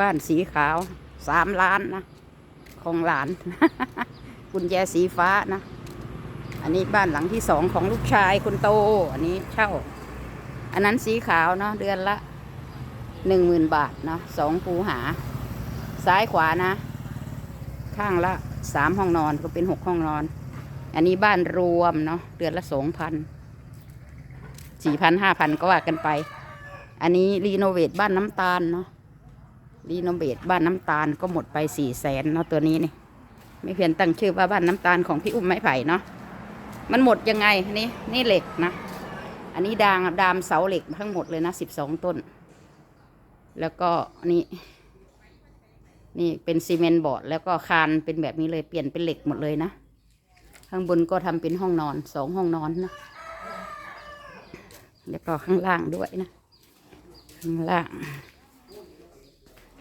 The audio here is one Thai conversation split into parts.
บ้านสีขาวสามล้านนะ ของหลาน กุญแจสีฟ้านะ อันนี้บ้านหลังที่สองของลูกชายคุณโต อันนี้เช่า อันนั้นสีขาวเนาะเดือนละหนึ่งหมื่นบาทเนาะสองคูหา ซ้ายขวานะ ข้างละสามห้องนอนก็เป็นหกห้องนอน อันนี้บ้านรวมเนาะเดือนละสองพันสี่พันห้าพันก็ว่ากันไป อันนี้รีโนเวทบ้านน้ำตาลเนาะ รีโนเวทบ้านน้ำตาลก็หมดไปสี่แสนเนาะตัวนี้นี่ไม่เพียนตั้งชื่อว่าบ้านน้ำตาลของพี่อุ้มไม้ไผ่เนาะมันหมดยังไงนี่นี่เหล็กนะ อันนี้ดางดามเสาเหล็กทั้งหมดเลยนะสิบสองต้น แล้วก็นี่นี่เป็นซีเมนต์บอร์ดแล้วก็คานเป็นแบบนี้เลยเปลี่ยนเป็นเหล็กหมดเลยนะ ข้างบนก็ทำเป็นห้องนอนสองห้องนอนนะ แล้วก็ข้างล่างด้วยนะ ข้างล่าง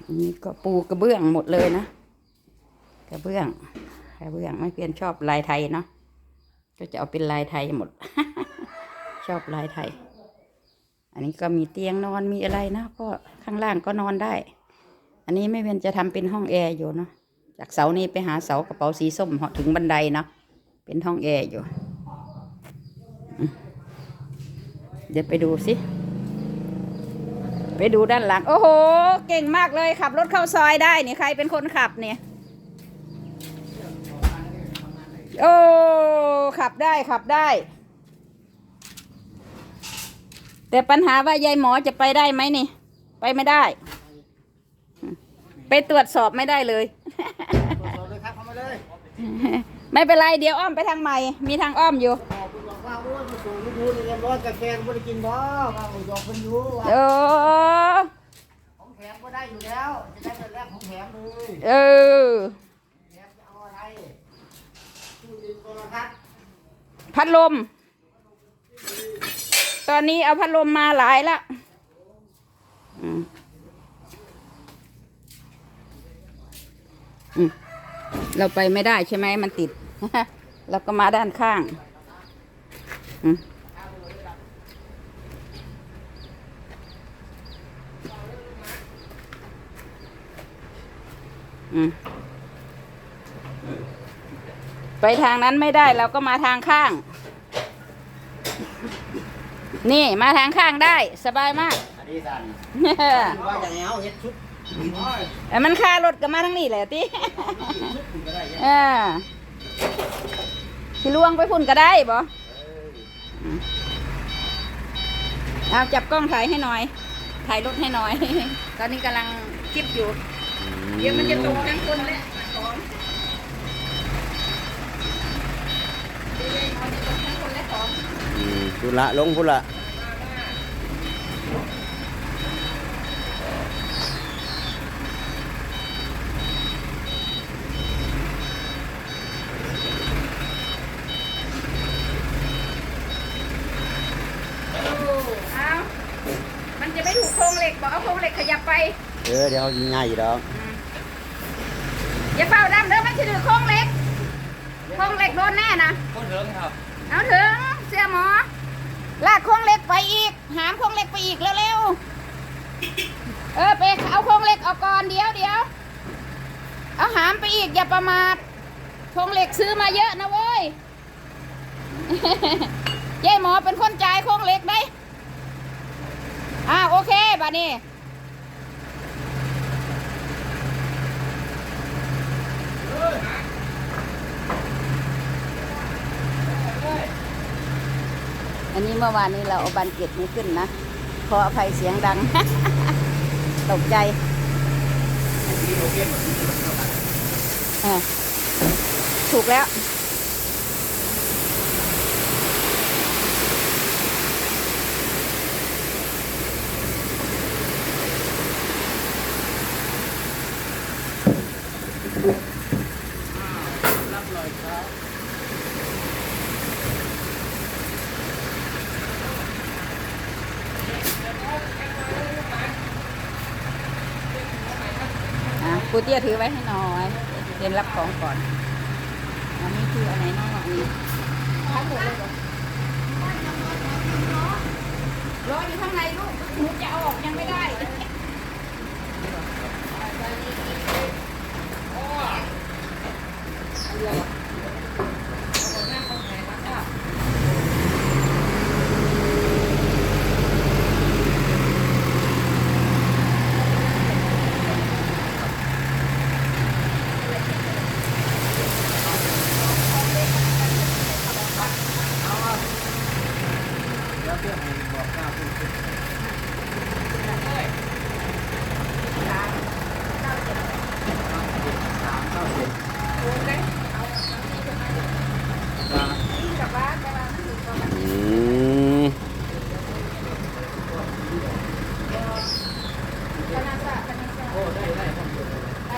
อันนี้ก็ปูกระเบื้องหมดเลยนะ กระเบื้อง กระเบื้องไม่เพียนชอบลายไทยเนาะ ก็จะเอาเป็นลายไทยหมด ชอบลายไทย อันนี้ก็มีเตียงนอนมีอะไรนะก็ข้างล่างก็นอนได้ อันนี้ไม่เป็นจะทำเป็นห้องแอร์อยู่เนาะ จากเสานี้ไปหาเสากระเป๋าสีส้มเหาะถึงบันไดเนาะ เป็นห้องแอร์อยู่ เดี๋ยวไปดูสิ ไปดูด้านหลัง โอ้โห เก่งมากเลยขับรถเข้าซอยได้นี่ใครเป็นคนขับเนี่ยโอ้ขับได้ขับได้ แต่ปัญหาว่ายายหมอจะไปได้ไหมนี่ ไปไม่ได้ ไปตรวจสอบไม่ได้เลยตรวจสอบเลยครับเข้ามาเลยไม่เป็นไรเดี๋ยวอ้อมไปทางใหม่ มีทางอ้อมอยู่ พูนเรียบร้อยกาแฟก็ไม่ได้กินบ่ว่าผมยอกเพิ่นอยู่ว่าโอ้ของแถมก็ได้อยู่แล้ว จะได้เป็นแรกของแถมเลยเออ แถมจะเอาอะไรตู้ดินโทรทัศน์พัดลม ตอนนี้เอาพัดลมมาหลายละอืมอืมเราไปไม่ได้ใช่ไหมมันติด เราก็มาด้านข้าง อืม ไปทางนั้นไม่ได้เราก็มาทางข้าง นี่มาทางข้างได้ สบายมากอันนี้สั่นเออว่าอย่างเอาเฮ็ดชุดโอ้ยแต่มันค่ารถก็มาทั้งนี้แหละติชุดคุณก็ได้เฮ็ดเออสิลวงไปพุ่นก็ได้บ่เอาจับกล้องถ่ายให้หน่อย ถ่ายรถให้หน่อย ตอนนี้กำลังคิดอยู่ เดี๋ยวมันจะตกทั้งคนและของเดี๋ยวมันจะตกทั้งคนและของพุละลงพุละเอามันจะไม่ถูกโครงเหล็กบอกเอาโครงเหล็กขยับไป เออเดี๋ยวยิงง่ายอยู่ดอกอย่าเฝ้าดำเด้อมันจะถือโครงเหล็กโครงเหล็กโดนแน่นะก็เถิงครับ เอาถึงเสียหมอ ลากโครงเหล็กไปอีก หามโครงเหล็กไปอีกเร็วๆ เออไปเอาโครงเหล็กออกก่อนเดี๋ยวเดี๋ยว เอาหามไปอีกอย่าประมาทโครงเหล็กซื้อมาเยอะนะเว้ยยายหมอเป็นคนจ่ายโครงเหล็กได้อ่าโอเคบัดนี้ อันนี้เมื่อวานนี้เราเอาบันเก็ตนี้ขึ้นนะขออภัยเสียงดัง ตกใจถูกแล้ว ปูเตี้ยถือไว้ให้น้อยเรียนรับของก่อนอันนี้คืออะไรน้องอันนี้ทั้งหมดเลยรออยู่ข้างในลูกหนูจะเอาออกยังไม่ได้โอ้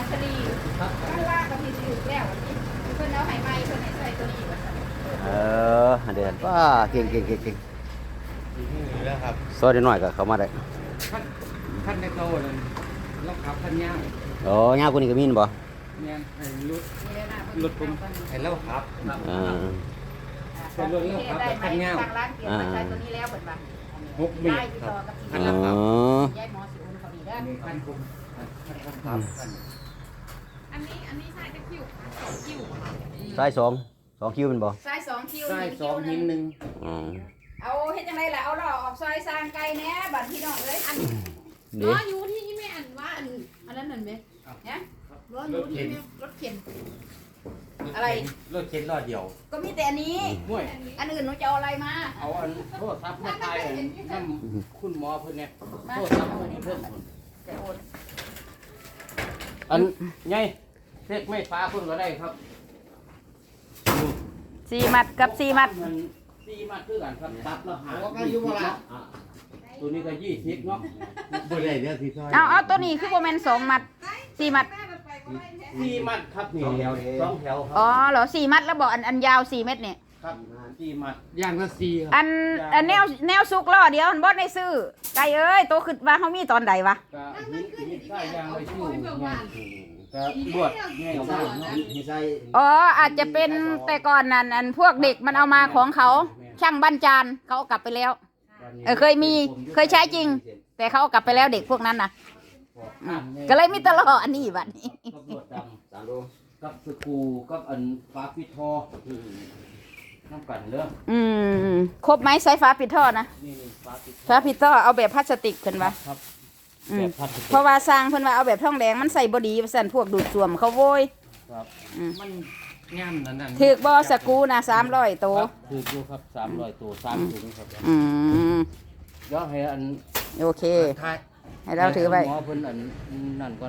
ชลีไม่ว่ากับที่ถือแล้วเพิ่นเอาไห้ไม้เพิ่นให้ใส่ตัวนี้ว่าซั่นเออเดือนป้าเก่งเก่งเก่งเก่งนี่แล้วครับซอยนิดหน่อยก็เข้ามาได้ขั้นขั้นในโตนั่นเราขับขั้นย่างโอ้ยาวกูนี่ก็มีนบ่เนี่ยให้รถนี่เลยนะรถผมให้เราขับเออเป็นรถแล้วครับแบบคันยาวทางร้านเกี่ยวมาใช้ตัวนี้แล้วเพิ่นว่าหกเมตได้รติดครับต่อกับที่อ๋ร้านอยายหมอสิ อุ่นเขาดีเด้อมีขั้นคุมขั้นครับขั้นอันนี้อันนี้ใช่จะคิวสองคิวค่ะซ้ายสองสองคิวเป็นบ่ซอยสองคิวใต้นี่สองหินหนึ่งอ๋อเอาเฮ็ดจังไดล่ะเอาล่อออกซอยสร้างไกลแหน่บัดพี่น้องเอ้ยอันเดี๋ล้ยวอยูที่แม่อันว่าอันอันนั้นนั่นไหมเนี่ยล้อยูที่แม่รถเข็น อะไร รถเข็นล้อเดียว ก็มีแต่อันนี้ห่วยอันอื่นหนูจะเอาอะไรมาเอาอันโทษทัพมาตายอันน้ำคุณหมอเพิ่นเนี่ยมาโทษทัพเพิ่นเพิ่น จะโอนอันไงเล็กไม่ฟ้าคุณก็ได้ครับสี่มัดกับสี่มัดมันสี่มัดคือกันครับตับแล้วหายี่สิบเนาะอะตัวนี้ก็ยี่สิบเนาะบ่ได้เดี๋ยวสิซอยเอาเอาตัวนี้คือโมเมนสองมัดสี่มัดสี่มัดครับนี่สองแถวคอ๋รัอบเหรอสี่มัดแล้วบอกอันอันยาวสี่เม็ดเนี่ย ครับสี่มัดอย่างละสี่ครับอันอันแนวแนวซุกล้อเดียวมันบดในซื้อไก่เอ้ยโตขึ้นว่าเขามีตอนใดวะก็หินหินใต้ยางไว้ชื่อเนี่ยก็บวชไงเอาใช่มาเนาะให้ใส่อ๋ออาจจะเป็นแต่ก่อนนั้นอันพวกเด็กมันเอามาของเขา ช่างบ้านจานเขาเอากลับไปแล้วเออเคยมีเคยใช้จริง แต่เขาเอากลับไปแล้วเด็กพวกนั้นนะก็เลยมีแตลออันนี้บัดนี้กับบวชดสามโลำกับสกรูกับอันฟ้าปิดทอ น้ำกันเด้ออืมครบไหมสายฟ้าปิดท่อนะนี่นี่ฟ้าปิดทอฟ้าปิดท่อเอาแบบพลาสติกเพิ่นว่าครับอืมแบบพลาสติกเพราะว่าสร้างเพิ่นว่าเอาแบบทองแดงมันใส่บดีสั่นพวกดูดซ่วมเขาโวย ครับอืม มันงามนั่นนั่นถือกบอสกรูนะสามร้อยโตครับถืออยู่ครับสามร้อยตัวสามถุงครับอืมเดี๋ยวให้อันโอเค ท้ายให้เราถือไว้หมอเพิ่นอันนั่นก็